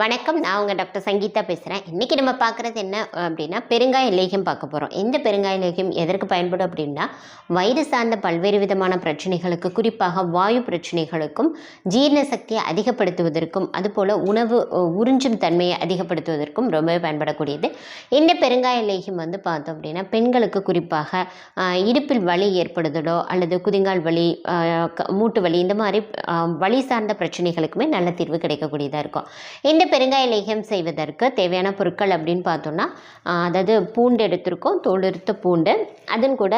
வணக்கம் நான் உங்கள் டாக்டர் சங்கீதா பேசுகிறேன் இன்றைக்கி நம்ம பார்க்குறது என்ன அப்படின்னா பெருங்காய லேகியம் பார்க்க போகிறோம் இந்த பெருங்காய லேகியம் எதற்கு பயன்படும் அப்படின்னா வயிறு சார்ந்த பல்வேறு விதமான பிரச்சனைகளுக்கு குறிப்பாக வாயு பிரச்சனைகளுக்கும் ஜீரண சக்தியை அதிகப்படுத்துவதற்கும் அதுபோல் உணவு உறிஞ்சும் தன்மையை அதிகப்படுத்துவதற்கும் ரொம்பவே பயன்படக்கூடியது. இந்த பெருங்காய லேகியம் வந்து பார்த்தோம் அப்படின்னா பெண்களுக்கு குறிப்பாக இடுப்பில் வலி ஏற்படுதலோ அல்லது குதிங்கால் வலி மூட்டு வலி இந்த மாதிரி வலி சார்ந்த பிரச்சனைகளுக்குமே நல்ல தீர்வு கிடைக்கக்கூடியதாக இருக்கும். இந்த பெருங்காய லேகியம் செய்வதற்கு தேவையான பொருட்கள் அப்படின்னு பார்த்தோன்னா அதாவது பூண்டு எடுத்திருக்கோம் தோலுறுத்த பூண்டு. அதன் கூட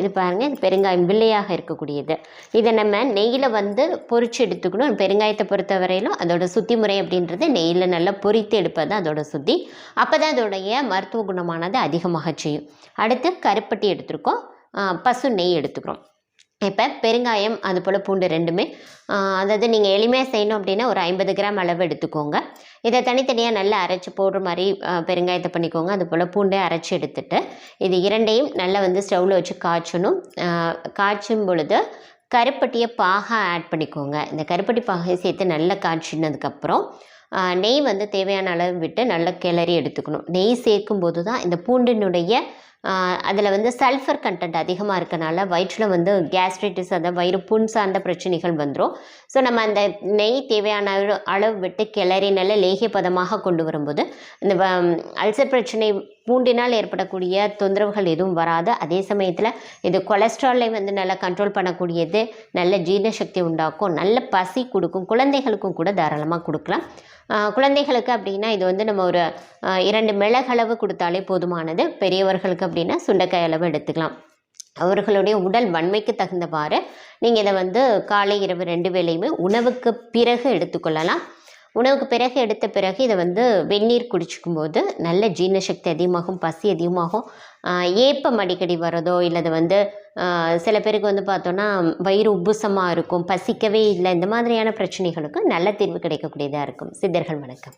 இது பாருங்கள் இது பெருங்காயம் வில்லையாக இருக்கக்கூடியது. இதை நம்ம நெய்யில் வந்து பொறிச்சு எடுத்துக்கணும். பெருங்காயத்தை பொறுத்த வரையிலும் அதோட சுத்தி முறை அப்படின்றது நெய்யில் நல்லா பொரித்து எடுப்பது அதோட சுத்தி. அப்போ தான் அதோடைய மருத்துவ குணமானது அதிகமாக செய்யும். அடுத்து கருப்பட்டி எடுத்திருக்கோம். பசு நெய் எடுத்துக்கிறோம். இப்போ பெருங்காயம் அது போல் பூண்டு ரெண்டுமே அதாவது நீங்கள் எளிமையாக செய்யணும் அப்படின்னா ஒரு ஐம்பது கிராம் அளவு எடுத்துக்கோங்க. இதை தனித்தனியாக நல்லா அரைச்சி போடுற மாதிரி பெருங்காயத்தை பண்ணிக்கோங்க. அது போல் பூண்டை அரைச்சி எடுத்துட்டு இது இரண்டையும் நல்லா வந்து ஸ்டவ்வில் வச்சு காய்ச்சணும். காய்ச்சும் பொழுது கருப்பட்டியை பாகா ஆட் பண்ணிக்கோங்க. இந்த கருப்பட்டி பாகை சேர்த்து நல்லா காய்ச்சினதுக்கப்புறம் நெய் வந்து தேவையான அளவு விட்டு நல்லா கிளறி எடுத்துக்கணும். நெய் சேர்க்கும் போது தான் இந்த பூண்டினுடைய அதில் வந்து சல்ஃபர் கண்டென்ட் அதிகமாக இருக்கனால வயிற்றில் வந்து கேஸ்ட்ரைட்டிஸ் அந்த வயிறு புண் சார்ந்த பிரச்சனைகள் வந்துடும் ஸோ நம்ம அந்த நெய் தேவையான அளவு- அளவு விட்டு கிளறி நல்ல லேகிய பதமாக கொண்டு வரும்போது இந்த வ- அல்சர் பிரச்சனை பூண்டினால் ஏற்படக்கூடிய தொந்தரவுகள் எதுவும் வராது. அதே சமயத்தில் இது கொலஸ்ட்ராலை வந்து நல்லா கண்ட்ரோல் பண்ணக்கூடியது நல்ல ஜீரண சக்தி உண்டாக்கும் நல்ல பசி கொடுக்கும் குழந்தைகளுக்கும் கூட தாராளமாக கொடுக்கலாம். குழந்தைகளுக்கு அப்படின்னா இது வந்து நம்ம ஒரு இரண்டு மிளகளவு கொடுத்தாலே போதுமானது. பெரியவர்களுக்கு அப்படின்னா சுண்டைக்காய் அளவு எடுத்துக்கலாம். அவர்களுடைய உடல் வன்மைக்கு தகுந்தவாறு நீங்கள் இதை வந்து காலை இரவு ரெண்டு வேளையுமே உணவுக்கு பிறகு எடுத்துக்கொள்ளலாம். உணவுக்கு பிறகு எடுத்த பிறகு இதை வந்து வெந்நீர் குடிச்சிக்கும் போது நல்ல ஜீரண சக்தி அதிகமாகும் பசி அதிகமாகும். ஏப்பம் அடிக்கடி வரதோ இல்லை அது வந்து சில பேருக்கு வந்து பார்த்தோன்னா வயிறு உப்புசமாக இருக்கும் பசிக்கவே இல்லை இந்த மாதிரியான பிரச்சனைகளுக்கு நல்ல தீர்வு கிடைக்கக்கூடியதாக இருக்கும். சித்தர்கள் வணக்கம்.